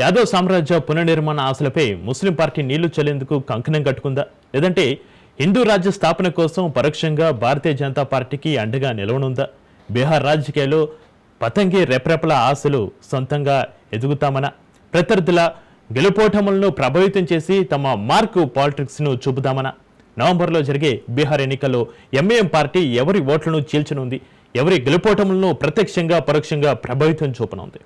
యాదవ్ సామ్రాజ్య పునర్నిర్మాణ ఆశలపై Muslim party నీళ్ళు చల్లేందుకు కంకణం కట్టుకుందా? లేదంటే హిందూ రాజ్య స్థాపన కోసం పరోక్షంగా భారతీయ జనతా పార్టీకి అండగా నిలవనుందా? బీహార్ రాజకీయాల్లో పతంగి రెప్రెపల ఆశలు సొంతంగా ఎదుగుతామన? ప్రత్యర్థుల గెలుపోటములను ప్రభావితం చేసి తమ మార్కు పాలిటిక్స్ను చూపుదామన? నవంబర్లో జరిగే బీహార్ ఎన్నికల్లో ఎంఏఎం పార్టీ ఎవరి ఓట్లను చీల్చనుంది? ఎవరి గెలుపోటములను ప్రత్యక్షంగా పరోక్షంగా ప్రభావితం చూపనుంది?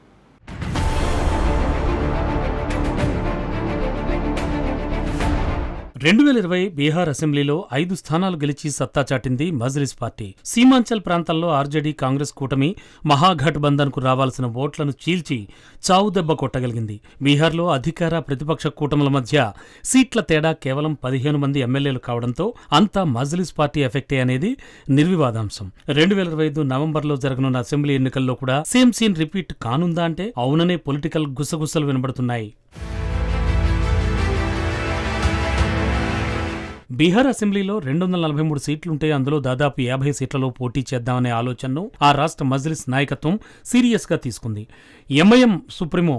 రెండు వేల ఇరవై బీహార్ అసెంబ్లీలో ఐదు స్థానాలు గెలిచి సత్తా చాటింది మజ్లిస్ పార్టీ. సీమాంచల్ ప్రాంతాల్లో ఆర్జేడీ కాంగ్రెస్ కూటమి మహాఘటబంధన్కు రావాల్సిన ఓట్లను చీల్చి చావుదెబ్బ కొట్టగలిగింది. బీహార్లో అధికార ప్రతిపక్ష కూటముల మధ్య సీట్ల తేడా కేవలం పదిహేను మంది ఎమ్మెల్యేలు కావడంతో అంతా మజ్లిస్ పార్టీ ఎఫెక్టే అనేది నిర్వివాదాంశం. రెండు వేల ఇరవై ఐదు నవంబర్లో జరగనున్న అసెంబ్లీ ఎన్నికల్లో కూడా సేమ్ సీన్ రిపీట్ కానుందా అంటే అవుననే పొలిటికల్ గుసగుసలు వినబడుతున్నాయి. బీహార్ అసెంబ్లీలో రెండు వందల నలభై మూడు సీట్లుంటే అందులో దాదాపు యాభై సీట్లలో పోటీ చేద్దామనే ఆలోచనను ఆ రాష్ట్ర మజ్లిస్ నాయకత్వం సీరియస్గా తీసుకుంది. ఎంఐఎం సుప్రీమో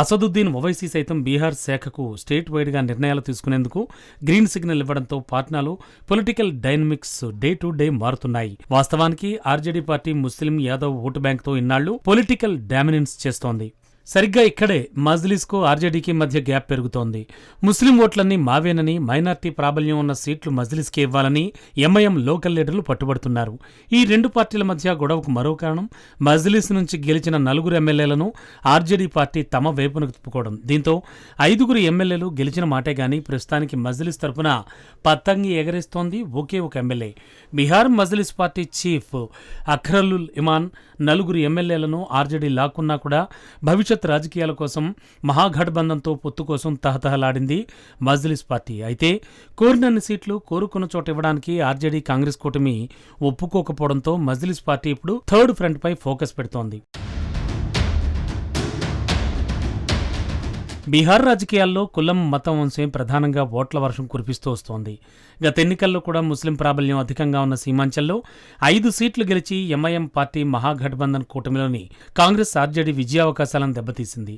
అసదుద్దీన్ ఒవైసీ సైతం బీహార్ శాఖకు స్టేట్ వైడ్గా నిర్ణయాలు తీసుకునేందుకు గ్రీన్ సిగ్నల్ ఇవ్వడంతో పాట్నాలో political dynamics day to day మారుతున్నాయి. వాస్తవానికి RJD party Muslim Yadav vote బ్యాంక్తో ఇన్నాళ్ళు పొలిటికల్ డామినెన్స్ చేస్తోంది. సరిగ్గా ఇక్కడే మజ్లిస్కు ఆర్జేడీకి మధ్య గ్యాప్ పెరుగుతోంది. ముస్లిం ఓట్లన్నీ మావేనని మైనార్టీ ప్రాబల్యం ఉన్న సీట్లు మజ్లిస్కి ఇవ్వాలని ఎంఐఎం లోకల్ లీడర్లు పట్టుబడుతున్నారు. ఈ రెండు పార్టీల మధ్య గొడవకు మరో కారణం మజ్లిస్ నుంచి గెలిచిన నలుగురు ఎమ్మెల్యేలను ఆర్జేడీ పార్టీ తమ వైపునకు తిప్పుకోవడం. దీంతో ఐదుగురు ఎమ్మెల్యేలు గెలిచిన మాటే గాని ప్రస్తుతానికి మజ్లిస్ తరపున పత్తంగి ఎగరేస్తోంది ఒకే ఒక MLA. Bihar Majlis party chief Akhtarul Iman నలుగురు ఎమ్మెల్యేలను ఆర్జేడీ లాక్కున్నా కూడా భవిష్యత్ రాజకీయాల కోసం మహాగఠబంధన్తో పొత్తు కోసం తహతహలాడింది మజ్లిస్ పార్టీ. అయితే కోరినన్ని సీట్లు కోరుకున్న చోట ఇవ్వడానికి ఆర్జేడీ కాంగ్రెస్ కూటమి ఒప్పుకోకపోవడంతో మజ్లిస్ పార్టీ ఇప్పుడు థర్డ్ ఫ్రంట్ పై ఫోకస్ పెడుతోంది. బీహార్ రాజకీయాల్లో కులం మతం వంశం ప్రధానంగా ఓట్ల వర్షం కురిపిస్తూ వస్తోంది. గత ఎన్నికల్లో కూడా ముస్లిం ప్రాబల్యం అధికంగా ఉన్న సీమాంచల్లో ఐదు సీట్లు గెలిచి ఎంఐఎం పార్టీ మహాగఠబంధన్ కూటమిలోని కాంగ్రెస్ ఆర్జేడీ విజయావకాశాలను దెబ్బతీసింది.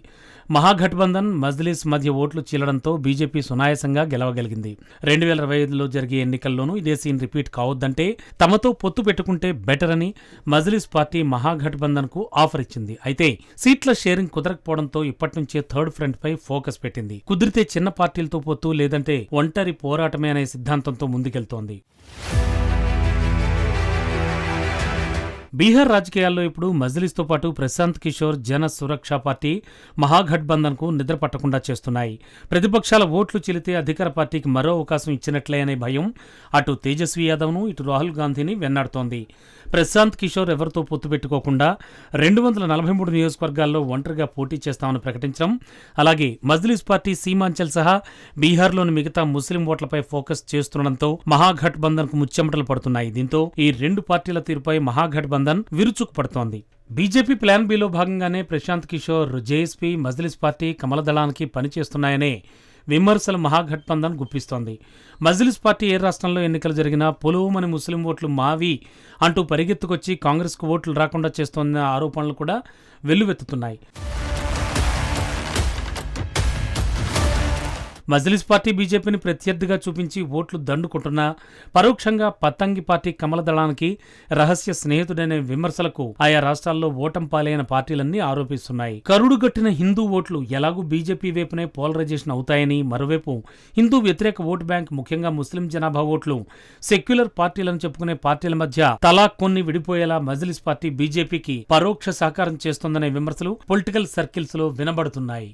మహాగఠబంధన్ మజ్లిస్ మధ్య ఓట్లు చీలడంతో బీజేపీ సునాయాసంగా గెలవగలిగింది. రెండు వేల ఇరవై ఐదులో జరిగే ఎన్నికల్లోనూ ఇదే సీన్ రిపీట్ కావద్దంటే తమతో పొత్తు పెట్టుకుంటే బెటర్ అని మజ్లిస్ పార్టీ మహాగఠబంధన్కు ఆఫర్ ఇచ్చింది. అయితే సీట్ల షేరింగ్ కుదరకపోవడంతో ఇప్పటి నుంచే థర్డ్ ఫ్రంట్పై ఫోకస్ పెట్టింది. కుదిరితే చిన్న పార్టీలతో పొత్తు లేదంటే ఒంటరి పోరాటమే అనే సిద్ధాంతంతో ముందుకెళ్తోంది. బీహార్ రాజకీయాల్లో ఇప్పుడు మజ్లిస్తో పాటు ప్రశాంత్ కిషోర్ జన సురక్ష పార్టీ మహాగఠబంధన్కు నిద్ర పట్టకుండా చేస్తున్నాయి. ప్రతిపక్షాల ఓట్లు చిలితే అధికార పార్టీకి మరో అవకాశం ఇచ్చినట్లే అనే భయం. అటు తేజస్వి యాదవ్ను ఇటు రాహుల్ గాంధీని వెన్నాడుతోంది. ప్రశాంత్ కిషోర్ ఎవరితో పొత్తు పెట్టుకోకుండా రెండు వందల నలభై మూడు నియోజకవర్గాల్లో ఒంటరిగా పోటీ చేస్తామని ప్రకటించడం అలాగే మజ్లిస్ పార్టీ సీమాంచల్ సహా బీహార్లోని మిగతా ముస్లిం ఓట్లపై ఫోకస్ చేస్తుండటంతో మహాగఠబంధన్కు ముచ్చెమటలు పడుతున్నాయి. దీంతో ఈ రెండు పార్టీల తీరుపై మహాగఠబంధన్ విరుచుకు పడుతోంది బీజేపీ ప్లాన్ బిలో భాగంగానే ప్రశాంత్ కిషోర్ జేఎస్పీ మజ్లిస్ పార్టీ కమలదళానికి పనిచేస్తున్నాయనే విమర్శలు మహాగఠబంధన్ గుప్పిస్తోంది. మజ్లిస్ పార్టీ ఏ రాష్ట్రంలో ఎన్నికలు జరిగినా పొలువుమని ముస్లిం ఓట్లు మావి అంటూ పరిగెత్తుకొచ్చి కాంగ్రెస్కు ఓట్లు రాకుండా చేస్తోన్న ఆరోపణలు కూడా వెల్లువెత్తుతున్నాయి. మజ్లిస్ పార్టీ బీజేపీని ప్రత్యర్థిగా చూపించి ఓట్లు దండుకుంటున్నా పరోక్షంగా పతంగి పార్టీ కమల దళానికి రహస్య స్నేహితుడనే విమర్శలకు ఆయా రాష్ట్రాల్లో ఓటం పాలైన పార్టీలన్నీ ఆరోపిస్తున్నాయి. కరుడుగట్టిన హిందూ ఓట్లు ఎలాగూ బీజేపీ వైపునే పోలరైజేషన్ అవుతాయని మరోవైపు హిందూ వ్యతిరేక ఓటు బ్యాంక్ ముఖ్యంగా ముస్లిం జనాభా ఓట్లు సెక్యులర్ పార్టీలను చెప్పుకునే పార్టీల మధ్య తలా కొన్ని విడిపోయేలా మజ్లిస్ పార్టీ బీజేపీకి పరోక్ష సహకారం చేస్తోందనే విమర్శలు పొలిటికల్ సర్కిల్స్లో వినబడుతున్నాయి.